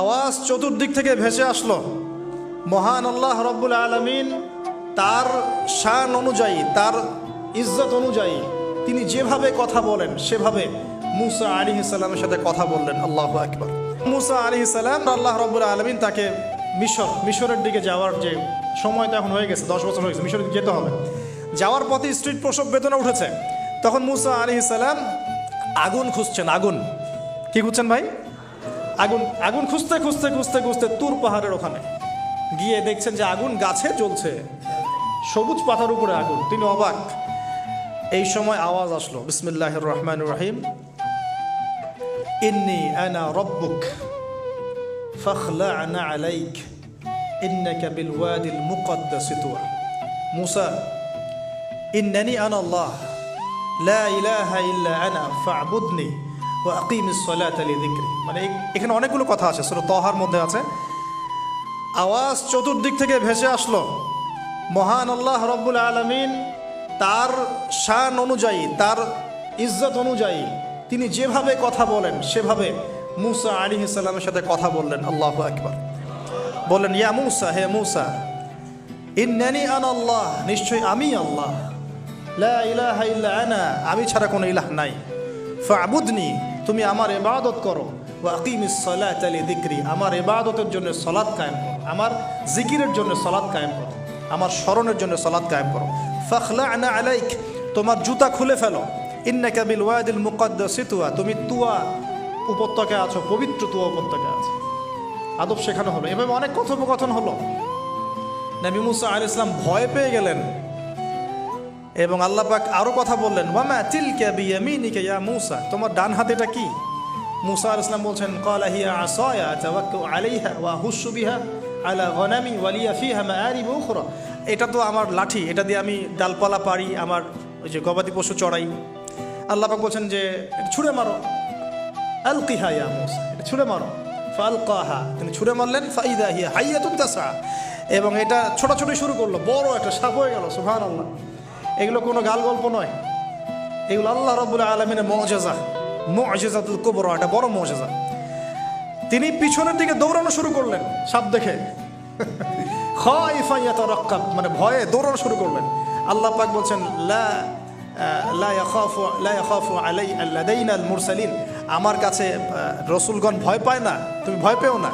আওয়াজ চতুর্দিক থেকে ভেসে আসলো। মহান আল্লাহ রব্বুল আলমিন তার শান অনুযায়ী, তার ইজ্জত অনুযায়ী তিনি যেভাবে কথা বলেন, সেভাবে মুসা আলী সাল্লামের সাথে কথা বললেন। আল্লাহ আকবর। মুসা আলী সাল্লাম আল্লাহ রব্বুল আলমিন তাকে মিশর, মিশরের দিকে যাওয়ার যে সময় তো এখন হয়ে গেছে, দশ বছর হয়ে গেছে, মিশরের দিকে যেতে হবে। যাওয়ার পথে স্ট্রিট প্রসব বেদনা উঠেছে। তখন মুসা আলী সাল্লাম আগুন খুঁজছেন, আগুন। কি খুঁজছেন ভাই? আগুন আগুন খুঁজতে খুঁজতে খুঁজতে খুঁজতে তুর পাহাড়ের ওখানে। গিয়ে দেখছেন যে আগুন গাছে জ্বলছে। সবুজ পাতার উপরে আগুন। তিনি অবাক। এই সময় আওয়াজ আসলো বিসমিল্লাহ রহমান রহিম। ইন্নি আনা রব্বুক ফখলা আনা আলাইক। ইন্নাকা বিল ওয়াদিল মুকদ্দাস তুয়া। মুসা, ইন্নানি আনা আল্লাহ। লা ইলাহা ইল্লা আনা ফাবুদনি। আকিম সলাত আলী দিক্রি মানে এখানে অনেকগুলো কথা আছে, সুরা তহার মধ্যে আছে। আওয়াজ চতুর্দিক থেকে ভেসে আসলো। মহান আল্লাহ রব্বুল আলমিন তার শান অনুযায়ী, তার ইজ্জত অনুযায়ী তিনি যেভাবে কথা বলেন, সেভাবে মুসা আলী ইসাল্লামের সাথে কথা বললেন। আল্লাহ একবার বললেন, ইয়া মুসা, হে মুসা, ইন্নানি আন আল্লাহ নিশ্চয়ই আমি আল্লাহ। লা ইলাহা ইল্লা আনা, আমি ছাড়া কোনো ইলাহ নাই। ফাবুদনি তুমি আমার ইবাদত করো। ওয়া আকিমিস সালাত দিক্রি আমার ইবাদতের জন্য সালাত কায়েম করো। আমার জিকিরের জন্য সালাত কায়েম করো। আমার স্মরণের জন্য সালাত কায়েম করো। ফখলা ফাখলা'না আলাইক। তোমার জুতা খুলে ফেলো। ইন্নাকা বিল ওয়াদিল মুকাদ্দাস তুয়া। তুমি তুয়া উপত্যকায় আছো, পবিত্র তুয়া উপত্যকায় আছো। আদব শেখানো হলো। এভাবে অনেক কথোপকথন হলো। নবী মুসা আল ইসলাম ভয় পেয়ে গেলেন। এবং আল্লাহ পাক আরও কথা বললেন, ওয়ামা তিলকা বিয়ামিনিকা ইয়া মুসা? তোমার ডান হাতেটা কি? মুসা আল ইসলাম বলছেন ওয়া এটা তো আমার লাঠি, এটা দিয়ে আমি ডালপালা পারি আমার ওই যে গবাদি পশু চড়াই। আল্লাহ পাক বলছেন যে ছুঁড়ে মারো। আল আলকিহা ইয়া মুসা। এটা ছুঁড়ে মারো। ফালকাহা। তিনি ছুঁড়ে মারলেন, ফাইদা হিয়া হাইয়াতুন তাসা এবং এটা ছোটাছুটি শুরু করল, বড় একটা সাপ হয়ে গেল, সুবহানাল্লাহ। এগুলো কোনো গাল গল্প নয়। এগুলো আল্লাহ রব্বুল আলমিনের মজেজা। মজেজাতুল কুবরা, এটা বড় মজেজা। তিনি পিছনের দিকে দৌড়ানো শুরু করলেন, সাপ দেখে। মানে ভয়ে দৌড়ানো শুরু করলেন। আল্লাহ পাক বলছেন, লা আমার কাছে রসুলগণ ভয় পায় না, তুমি ভয় পেও না।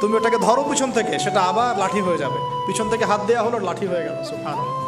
তুমি ওটাকে ধরো পিছন থেকে, সেটা আবার লাঠি হয়ে যাবে। পিছন থেকে হাত দেওয়া হলো, লাঠি হয়ে গেল, সুবহানাল্লাহ।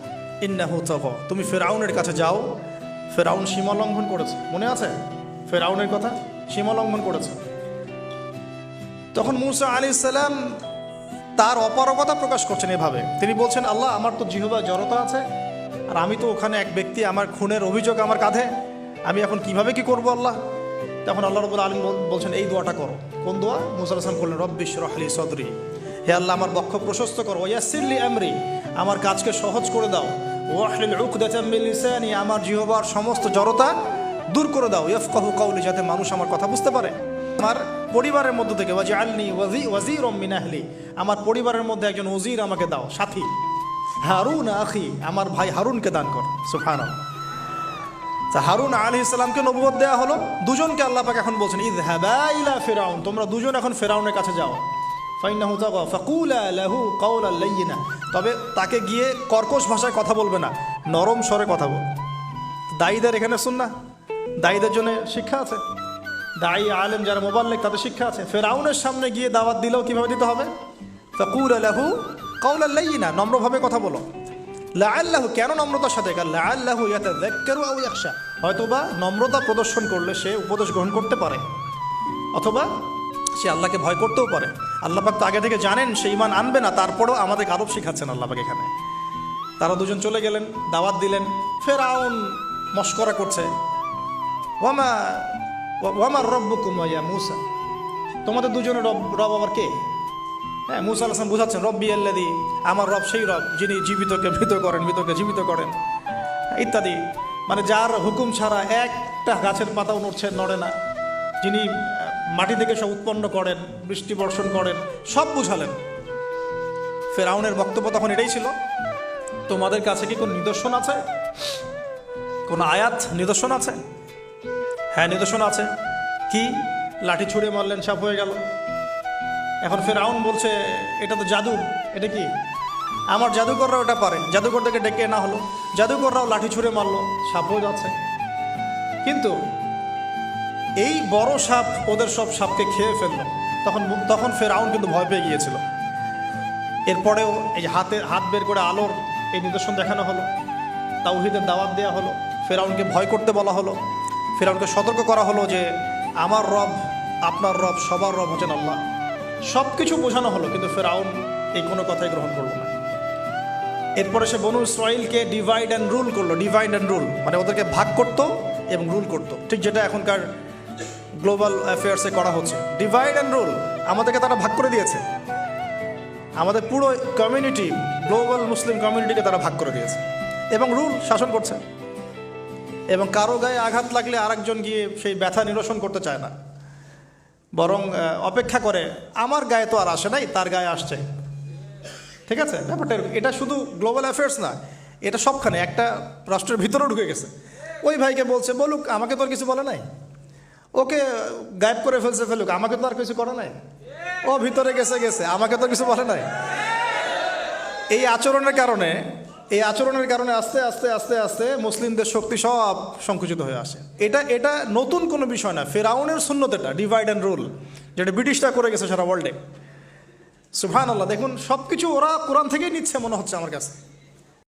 ইন্নাহু তুমি ফেরাউনের কাছে যাও। ফেরাউন সীমা লঙ্ঘন করেছে। মনে আছে? ফিরআউনের কথা? সীমা লঙ্ঘন করেছে। তখন মুসা আলী সাল্লাম তার অপারগতা প্রকাশ করছেন এভাবে। তিনি বলছেন, আল্লাহ, আমার তো জিহবা জড়তা আছে, আর আমি তো ওখানে এক ব্যক্তি, আমার খুনের অভিযোগ আমার কাঁধে। আমি এখন কীভাবে কি করব আল্লাহ? তখন আল্লাহ রবুল আলম বলছেন, এই দোয়াটা করো। কোন দোয়া? মুসা আসলাম করলেন রব্বিশ রহলি সদরি। হে আল্লাহ, আমার বক্ষ প্রশস্ত করো। ওয়াসিল্লি আমরি। আমার কাজকে সহজ করে দাও। ওয়াহলিল উকদাতাম মিন লিসানি, আমার জিহবার সমস্ত জড়তা দূর করে দাও। ইয়ফকাহু কাউলি যাতে মানুষ আমার কথা বুঝতে পারে। আমার পরিবারের মধ্য থেকে ওয়াজি আলনি ওয়াজি ওয়াজির মিনাহলি আমার পরিবারের মধ্যে একজন ওজির আমাকে দাও, সাথী। হারুন আখি, আমার ভাই হারুনকে দান কর। সুফান তা হারুন আলী ইসলামকে নবুয়ত দেওয়া হলো। দুজনকে আল্লাহ পাক এখন বলছেন ইদ ইলা ফেরাউন, তোমরা দুজন এখন ফেরাউনের কাছে যাও। ফাইনাহু তাগা ফাকুলা লাহু কাউলা লাইয়িনা। তবে তাকে গিয়ে কর্কশ ভাষায় কথা বলবে না, নরম স্বরে কথা বল দায়ীদের এখানে শুন না দায়ীদের জন্য শিক্ষা আছে। দায়ী আলেম যারা মোবাল্লেক, তাদের শিক্ষা আছে। ফেরাউনের সামনে গিয়ে দাওয়াত দিলেও কীভাবে দিতে হবে? ফাকুল আলাহু কাউলা লাইয়িনা, নম্রভাবে কথা বলো। লাআল্লাহু, কেন নম্রতার সাথে? কাল লাআল্লাহু ইয়াতাযাক্কারু আও ইয়াখশা। হয়তোবা নম্রতা প্রদর্শন করলে সে উপদেশ গ্রহণ করতে পারে। অথবা সে আল্লাহকে ভয় করতেও পারে। আল্লাহ পাক তো আগে থেকে জানেন, সে ইমান আনবে না, তারপরেও আমাদের আরব শিখাচ্ছেন আল্লাহ পাক এখানে। তারা দুজন চলে গেলেন, দাওয়াত দিলেন, ফেরাউন মস্করা করছে। ওয়ামা ওয়ামার মুসা। তোমাদের দুজনের রব রব আবার কে? হ্যাঁ মুসা আলাম বুঝাচ্ছেন, রব্বি আল্লাদি আমার রব সেই রব যিনি জীবিতকে মৃত করেন, মৃতকে জীবিত করেন। ইত্যাদি। মানে যার হুকুম ছাড়া একটা গাছের পাতাও নড়ছে, নড়ে না। যিনি মাটি থেকে সব উৎপন্ন করেন, বৃষ্টি বর্ষণ করেন, সব বুঝালেন। ফেরাউনের বক্তব্য তখন এটাই ছিল, তোমাদের কাছে কি কোনো নিদর্শন আছে? কোনো আয়াত নিদর্শন আছে? হ্যাঁ নিদর্শন আছে। কি? লাঠি ছুঁড়ে মারলেন, সাপ হয়ে গেল। এখন ফেরাউন বলছে, এটা তো জাদু, এটা কি? আমার জাদুকররা ওটা পারে, জাদুকরদেরকে ডেকে না হলো। জাদুকররাও লাঠি ছুঁড়ে মারলো সাপ হয়ে যাচ্ছে। কিন্তু এই বড় সাপ ওদের সব সাপকে খেয়ে ফেলল। তখন তখন ফেরাউন কিন্তু ভয় পেয়ে গিয়েছিল। এরপরেও এই হাতে হাত বের করে আলোর এই নিদর্শন দেখানো হলো। তাওহিদের দাওয়াত দেওয়া হলো। ফেরাউনকে ভয় করতে বলা হলো। ফেরাউনকে সতর্ক করা হলো যে, আমার রব, আপনার রব, সবার রব হচ্ছেন আল্লাহ। সব কিছু বোঝানো হলো, কিন্তু ফেরাউন এই কোনো কথাই গ্রহণ করল না। এরপরে সে বনু ইসরায়েলকে ডিভাইড অ্যান্ড রুল করল। ডিভাইড অ্যান্ড রুল মানে ওদেরকে ভাগ করতো এবং রুল করতো। ঠিক যেটা এখনকার গ্লোবাল অ্যাফেয়ার্সে করা হচ্ছে। ডিভাইড অ্যান্ড রুল আমাদেরকে তারা ভাগ করে দিয়েছে। আমাদের পুরো কমিউনিটি গ্লোবাল মুসলিম কমিউনিটিকে তারা ভাগ করে দিয়েছে। এবং রুল শাসন করছে। এবং কারও গায়ে আঘাত লাগলে আরেকজন গিয়ে সেই ব্যথা নিরসন করতে চায় না। বরং অপেক্ষা করে, আমার গায়ে তো আর আসে নাই, তার গায়ে আসছে। ঠিক আছে? ব্যাপারটা এটা শুধু গ্লোবাল অ্যাফেয়ার্স না, এটা সবখানে, একটা রাষ্ট্রের ভিতরেও ঢুকে গেছে। ওই ভাইকে বলছে, বলুক, আমাকে তো আর কিছু বলে নাই। ওকে গায়েব করে ফেলছে ফেলুক, আমাকে তো আর কিছু করে নাই। ও ভিতরে গেছে গেছে, আমাকে তো কিছু বলে নাই। এই আচরণের কারণে, এই আচরণের কারণে আস্তে আস্তে আস্তে আস্তে মুসলিমদের শক্তি সব সংকুচিত হয়ে আসে। এটা এটা নতুন কোনো বিষয় না, ফেরাউনের শূন্যত এটা ডিভাইড অ্যান্ড রুল যেটা ব্রিটিশরা করে গেছে সারা ওয়ার্ল্ডে সুফান আল্লাহ দেখুন সব কিছু ওরা কোরআন থেকেই নিচ্ছে মনে হচ্ছে আমার কাছে।